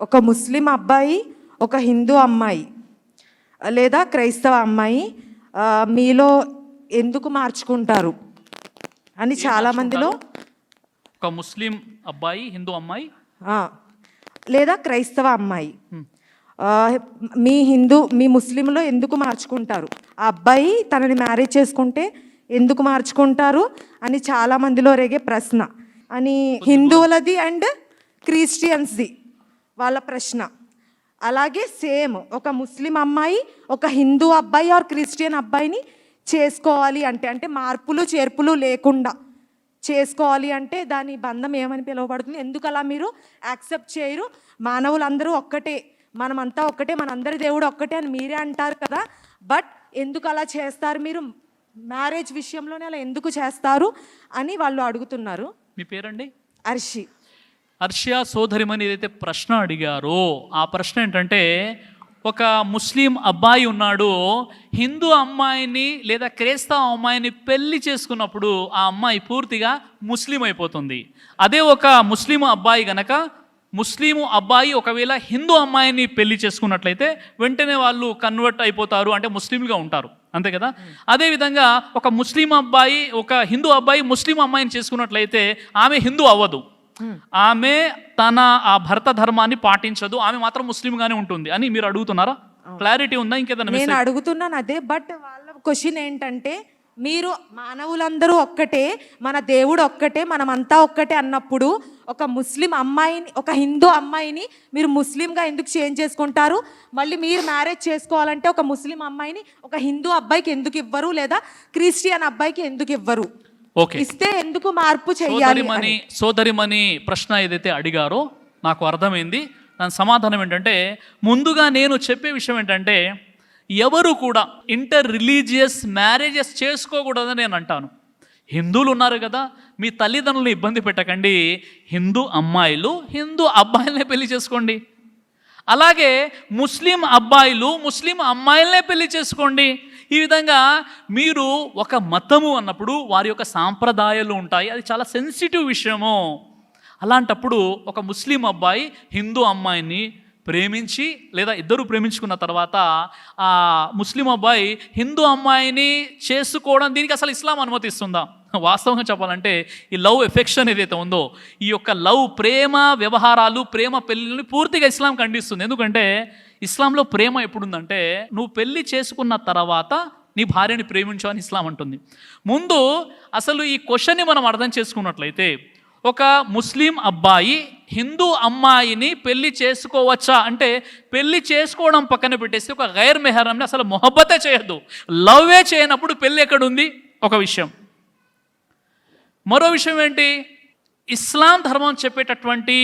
ఒక ముస్లిం అబ్బాయి ఒక హిందూ అమ్మాయి లేదా క్రైస్తవ అమ్మాయి మీలో ఎందుకు మార్చుకుంటారు అని చాలా మందిలో ఒక ముస్లిం అబ్బాయి హిందూ అమ్మాయి? లేదా క్రైస్తవ అమ్మాయి. మీ హిందూ మీ ముస్లింలో ఎందుకు మార్చుకుంటారు? ఆ అబ్బాయి తనని మ్యారేజ్ చేసుకుంటే ఎందుకు మార్చుకుంటారు అని చాలా మందిలో రేగే ప్రశ్న. అని హిందువులది అండ్ క్రిస్టియన్స్ది. వాళ్ళ ప్రశ్న. అలాగే సేమ్ ఒక ముస్లిం అమ్మాయి ఒక హిందూ అబ్బాయి ఆర్ క్రిస్టియన్ అబ్బాయిని చేసుకోవాలి అంటే అంటే మార్పులు చేర్పులు లేకుండా చేసుకోవాలి అంటే దాని బంధం ఏమని పిలువబడుతుంది? ఎందుకు అలా మీరు యాక్సెప్ట్ చేయరు? మానవులందరూ ఒక్కటే మనమంతా ఒక్కటే మనందరి దేవుడు ఒక్కటే అని మీరే అంటారు కదా. బట్ ఎందుకు అలా చేస్తారు మీరు? మ్యారేజ్ విషయంలోనే అలా ఎందుకు చేస్తారు అని వాళ్ళు అడుగుతున్నారు. మీ పేరండి? అర్షి హర్షియా సోదరిమని ఏదైతే ప్రశ్న అడిగారో ఆ ప్రశ్న ఏంటంటే ఒక ముస్లిం అబ్బాయి ఉన్నాడు హిందూ అమ్మాయిని లేదా క్రైస్తవ అమ్మాయిని పెళ్ళి చేసుకున్నప్పుడు ఆ అమ్మాయి పూర్తిగా ముస్లిం అయిపోతుంది. అదే ఒక ముస్లిం అబ్బాయి గనక ముస్లిం అబ్బాయి ఒకవేళ హిందూ అమ్మాయిని పెళ్ళి చేసుకున్నట్లయితే వెంటనే వాళ్ళు కన్వర్ట్ అయిపోతారు అంటే ముస్లింలుగా ఉంటారు. అంతే కదా? అదేవిధంగా ఒక ముస్లిం అబ్బాయి ఒక హిందూ అబ్బాయి ముస్లిం అమ్మాయిని చేసుకున్నట్లయితే ఆమె హిందూ అవ్వదు. ఆమె తన ఆ భర్త ధర్మాన్ని పాటించదు. ఆమె మాత్రం ముస్లింగానే ఉంటుంది అని మీరు అడుగుతున్నారా? క్లారిటీ ఉందా? ఇంకేదన్నా నేను message? అడుగుతున్నాను అదే బట్ వాళ్ళ క్వశ్చన్ ఏంటంటే మీరు మానవులందరూ ఒక్కటే మన దేవుడు ఒక్కటే మనమంతా ఒక్కటే అన్నప్పుడు ఒక ముస్లిం అమ్మాయిని ఒక హిందూ అమ్మాయిని మీరు ముస్లింగా ఎందుకు చేంజ్ చేసుకుంటారు? మళ్ళీ మీరు మ్యారేజ్ చేసుకోవాలంటే ఒక ముస్లిం అమ్మాయిని ఒక హిందూ అబ్బాయికి ఎందుకు ఇవ్వరు? లేదా క్రిస్టియన్ అబ్బాయికి ఎందుకు ఇవ్వరు? ఓకే. ఇస్తే ఎందుకు మార్పు చెయ్యాలి సోదరిమణి సోదరిమణి ప్రశ్న ఏదైతే అడిగారో నాకు అర్థమైంది. దాని సమాధానం ఏంటంటే ముందుగా నేను చెప్పే విషయం ఏంటంటే ఎవరు కూడా ఇంటర్ రిలీజియస్ మ్యారేజెస్ చేసుకోకూడదని నేను అంటాను. హిందువులు ఉన్నారు కదా మీ తల్లిదండ్రులను ఇబ్బంది పెట్టకండి. హిందూ అమ్మాయిలు హిందూ అబ్బాయిలనే పెళ్ళి చేసుకోండి. అలాగే ముస్లిం అబ్బాయిలు ముస్లిం అమ్మాయిలనే పెళ్ళి చేసుకోండి. ఈ విధంగా మీరు ఒక మతము అన్నప్పుడు వారి యొక్క సాంప్రదాయాలు ఉంటాయి. అది చాలా సెన్సిటివ్ విషయము. అలాంటప్పుడు ఒక ముస్లిం అబ్బాయి హిందూ అమ్మాయిని ప్రేమించి లేదా ఇద్దరు ప్రేమించుకున్న తర్వాత ఆ ముస్లిం అబ్బాయి హిందూ అమ్మాయిని చేసుకోవడం దీనికి అసలు ఇస్లాం అనుమతిస్తుందా? వాస్తవంగా చెప్పాలంటే ఈ లవ్ ఎఫెక్షన్ ఏదైతే ఉందో ఈ యొక్క లవ్ ప్రేమ వ్యవహారాలు ప్రేమ పెళ్ళిని పూర్తిగా ఇస్లాం ఖండిస్తుంది ఎందుకంటే ఇస్లాంలో ప్రేమ ఎప్పుడుందంటే నువ్వు పెళ్ళి చేసుకున్న తర్వాత నీ భార్యని ప్రేమించు అని ఇస్లాం అంటుంది. ముందు అసలు ఈ క్వశ్చన్ని మనం అర్థం చేసుకున్నట్లయితే ఒక ముస్లిం అబ్బాయి హిందూ అమ్మాయిని పెళ్ళి చేసుకోవచ్చా? అంటే పెళ్ళి చేసుకోవడం పక్కన పెట్టేసి ఒక గైర్ మెహరంని అసలు మొహబ్బతే చేయొద్దు. లవ్వే చేయనప్పుడు పెళ్ళి ఎక్కడుంది? ఒక విషయం. మరో విషయం ఏంటి? ఇస్లాం ధర్మం చెప్పేటటువంటి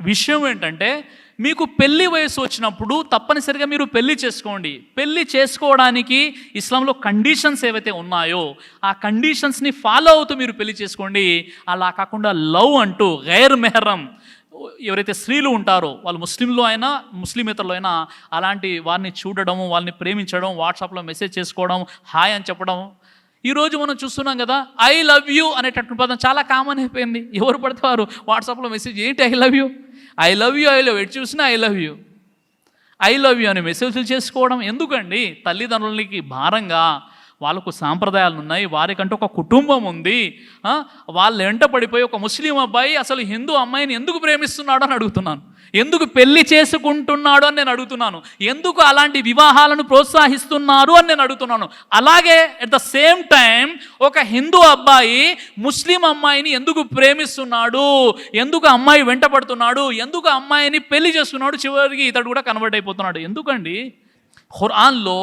విషయం ఏంటంటే మీకు పెళ్ళి వయసు వచ్చినప్పుడు తప్పనిసరిగా మీరు పెళ్ళి చేసుకోండి. పెళ్ళి చేసుకోవడానికి ఇస్లాంలో కండిషన్స్ ఏవైతే ఉన్నాయో ఆ కండిషన్స్ని ఫాలో అవుతూ మీరు పెళ్ళి చేసుకోండి. అలా కాకుండా లవ్ అంటూ గైర్ మెహరం ఎవరైతే స్త్రీలు ఉంటారో వాళ్ళు ముస్లింలో అయినా ముస్లిమేతరులో అయినా అలాంటి వారిని చూడడం వాళ్ళని ప్రేమించడం వాట్సాప్లో మెసేజ్ చేసుకోవడం హాయ్ అని చెప్పడం ఈరోజు మనం చూస్తున్నాం కదా ఐ లవ్ యూ అనేటటువంటి పదం చాలా కామన్ అయిపోయింది. ఎవరు పడితే వారు వాట్సాప్లో మెసేజ్ ఏంటి I love you I love you I love ఎటు చూసినా I love you I love you అనే మెసేజ్లు చేసుకోవడం ఎందుకండి? తల్లిదండ్రులకి భారంగా వాళ్ళకు సాంప్రదాయాలు ఉన్నాయి వారికంటే ఒక కుటుంబం ఉంది వాళ్ళు వెంట పడిపోయి ఒక ముస్లిం అబ్బాయి అసలు హిందూ అమ్మాయిని ఎందుకు ప్రేమిస్తున్నాడో అని అడుగుతున్నాను. ఎందుకు పెళ్ళి చేసుకుంటున్నాడు అని నేను అడుగుతున్నాను. ఎందుకు అలాంటి వివాహాలను ప్రోత్సహిస్తున్నారు అని నేను అడుగుతున్నాను. అలాగే అట్ ద సేమ్ టైం ఒక హిందూ అబ్బాయి ముస్లిం అమ్మాయిని ఎందుకు ప్రేమిస్తున్నాడు? ఎందుకు అమ్మాయి వెంట పడుతున్నాడు? ఎందుకు అమ్మాయిని పెళ్ళి చేస్తున్నాడు? చివరికి ఇతడు కూడా కన్వర్ట్ అయిపోతున్నాడు. ఎందుకండి? ఖురాన్లో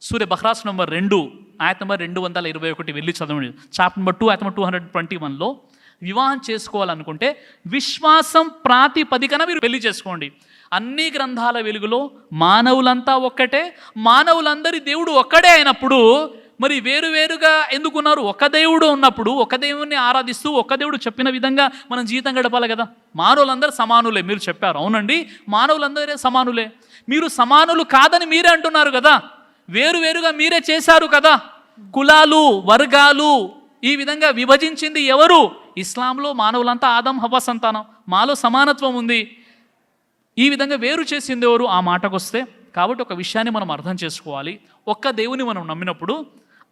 సూర్య బహ్రాస్ నంబర్ రెండు ఆయత నెంబర్ రెండు వందల ఇరవై ఒకటి వెళ్ళి చదవండి. చాప్టర్ నెంబర్ టూ ఆయత నెంబర్ టూ హండ్రెడ్ ట్వంటీ వన్లో వివాహం చేసుకోవాలనుకుంటే విశ్వాసం ప్రాతిపదికన మీరు పెళ్ళి చేసుకోండి. అన్ని గ్రంథాల వెలుగులో మానవులంతా ఒక్కటే మానవులందరి దేవుడు ఒక్కడే అయినప్పుడు మరి వేరువేరుగా ఎందుకున్నారు? ఒక దేవుడు ఉన్నప్పుడు ఒక దేవుణ్ణి ఆరాధిస్తూ ఒక దేవుడు చెప్పిన విధంగా మనం జీవితం గడపాలి కదా? మానవులందరూ సమానులే మీరు చెప్పారు. అవునండి మానవులందరే సమానులే. మీరు సమానులు కాదని మీరే అంటున్నారు కదా? వేరువేరుగా మీరే చేశారు కదా. కులాలు వర్గాలు ఈ విధంగా విభజించింది ఎవరు? ఇస్లాంలో మానవులంతా ఆదం హవ్వ సంతానం. మాలో సమానత్వం ఉంది. ఈ విధంగా వేరు చేసింది ఎవరు? ఆ మాటకు వస్తే కాబట్టి ఒక విషయాన్ని మనం అర్థం చేసుకోవాలి. ఒక్క దేవుని మనం నమ్మినప్పుడు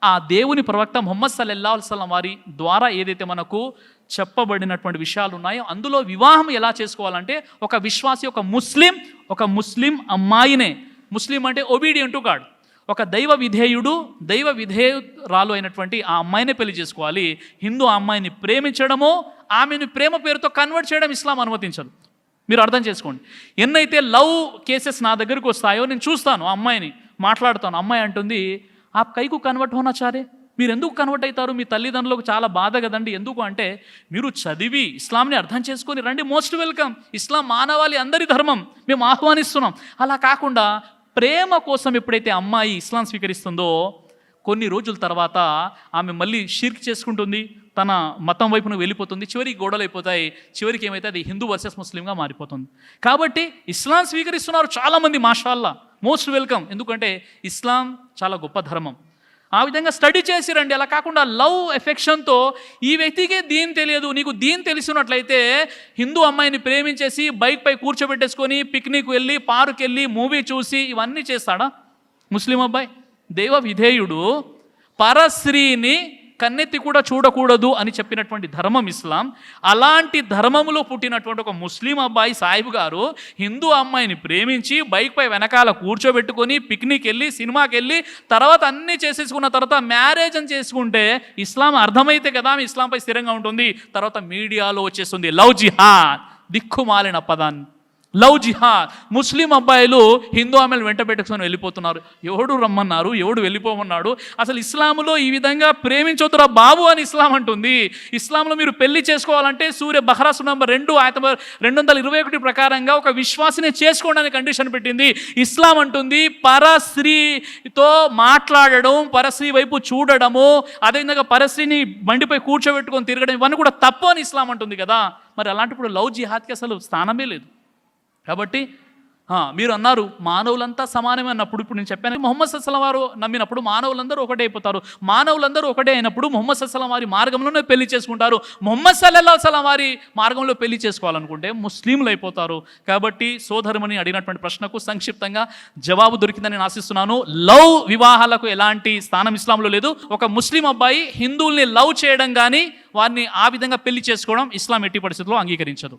ఆ దేవుని ప్రవక్త మొహమ్మద్ సల్లెల్లా సల్లం వారి ద్వారా ఏదైతే మనకు చెప్పబడినటువంటి విషయాలు ఉన్నాయో అందులో వివాహం ఎలా చేసుకోవాలంటే ఒక విశ్వాసి ఒక ముస్లిం ఒక ముస్లిం అమ్మాయినే. ముస్లిం అంటే ఒబీడియంటు కాడు ఒక దైవ విధేయుడు దైవ విధేయురాలు అయినటువంటి ఆ అమ్మాయినే పెళ్ళి చేసుకోవాలి. హిందూ అమ్మాయిని ప్రేమించడమో ఆమెను ప్రేమ పేరుతో కన్వర్ట్ చేయడం ఇస్లాం అనుమతించదు. మీరు అర్థం చేసుకోండి. ఎన్నైతే లవ్ కేసెస్ నా దగ్గరికి వస్తాయో నేను చూస్తాను ఆ అమ్మాయిని మాట్లాడుతాను. అమ్మాయి అంటుంది ఆ కైకు కన్వర్ట్ హోనా చారే? మీరు ఎందుకు కన్వర్ట్ అవుతారు మీ తల్లిదండ్రులకు చాలా బాధ కదండి. ఎందుకు అంటే మీరు చదివి ఇస్లాంని అర్థం చేసుకొని రండి. Most welcome. ఇస్లాం మానవాళి అందరి ధర్మం. మేము ఆహ్వానిస్తున్నాం. అలా కాకుండా ప్రేమ కోసం ఎప్పుడైతే అమ్మాయి ఇస్లాం స్వీకరిస్తుందో కొన్ని రోజుల తర్వాత ఆమె మళ్ళీ షిర్క్ చేసుకుంటుంది తన మతం వైపున వెళ్ళిపోతుంది చివరికి గొడవలు అయిపోతాయి చివరికి ఏమైతే అది హిందూ వర్సెస్ ముస్లింగా మారిపోతుంది. కాబట్టి ఇస్లాం స్వీకరిస్తున్నారు చాలామంది మాషాల్లా మోస్ట్ వెల్కమ్. ఎందుకంటే ఇస్లాం చాలా గొప్ప ధర్మం. ఆ విధంగా స్టడీ చేసి రండి. అలా కాకుండా లవ్ ఎఫెక్షన్తో ఈ వ్యక్తికే దీని తెలియదు నీకు దీని తెలిసినట్లయితే హిందూ అమ్మాయిని ప్రేమించేసి బైక్ పై కూర్చోబెట్టేసుకొని పిక్నిక్ వెళ్ళి పార్క్ వెళ్ళి మూవీ చూసి ఇవన్నీ చేస్తాడా? ముస్లిం అబ్బాయి? దేవ విధేయుడు పరశ్రీని కన్నెత్తి కూడా చూడకూడదు అని చెప్పినటువంటి ధర్మం ఇస్లాం అలాంటి ధర్మములో పుట్టినటువంటి ఒక ముస్లిం అబ్బాయి సాహిబ్ గారు హిందూ అమ్మాయిని ప్రేమించి బైక్ పై వెనకాల కూర్చోబెట్టుకొని పిక్నిక్ వెళ్ళి సినిమాకి వెళ్ళి తర్వాత అన్నీ చేసేసుకున్న తర్వాత మ్యారేజ్ అని చేసుకుంటే ఇస్లాం అర్థమైతే కదా ఇస్లాంపై స్థిరంగా ఉంటుంది. తర్వాత మీడియాలో వచ్చేస్తుంది లవ్ జిహాద్ దిక్కుమాలిన పదాన్ని. లవ్ జిహాద్. ముస్లిం అబ్బాయిలు హిందూ ఆమెలు వెంట పెట్టుకొని వెళ్ళిపోతున్నారు. ఎవడు రమ్మన్నారు? ఎవడు వెళ్ళిపోమన్నాడు? అసలు ఇస్లాంలో ఈ విధంగా ప్రేమించొద్దురా బాబు అని ఇస్లాం అంటుంది. ఇస్లాంలో మీరు పెళ్ళి చేసుకోవాలంటే సూర్య బహరాసు నంబర్ రెండు ఆయన రెండు వందల ఇరవై ఒకటి ప్రకారంగా ఒక విశ్వాసిని చేసుకోవడానికి కండిషన్ పెట్టింది. ఇస్లాం అంటుంది పరస్త్రీతో మాట్లాడడం పరస్త్రీ వైపు చూడడము అదేవిధంగా పరస్త్రీని బండిపై కూర్చోబెట్టుకొని తిరగడం ఇవన్నీ కూడా తప్పు అని ఇస్లాం అంటుంది కదా. మరి అలాంటప్పుడు లవ్ జిహాద్కి అసలు స్థానమే లేదు. కాబట్టి మీరు అన్నారు మానవులంతా సమానమే అన్నప్పుడు ఇప్పుడు నేను చెప్పాను. మొహమ్మద్ సస్లం వారు నమ్మినప్పుడు మానవులందరూ ఒకటే అయిపోతారు. మానవులందరూ ఒకటే అయినప్పుడు మొహమ్మద్ సస్లం వారి మార్గంలోనే పెళ్ళి చేసుకుంటారు. మొహమ్మద్ సల్లల్లా సలం వారి మార్గంలో పెళ్ళి చేసుకోవాలనుకుంటే ముస్లింలు అయిపోతారు. కాబట్టి సోదరుమని అడిగినటువంటి ప్రశ్నకు సంక్షిప్తంగా జవాబు దొరికిందని నేను ఆశిస్తున్నాను. లవ్ వివాహాలకు ఎలాంటి స్థానం ఇస్లాంలో లేదు. ఒక ముస్లిం అబ్బాయి హిందువుల్ని లవ్ చేయడం కానీ వారిని ఆ విధంగా పెళ్ళి చేసుకోవడం ఇస్లాం ఎట్టి పరిస్థితుల్లో అంగీకరించదు.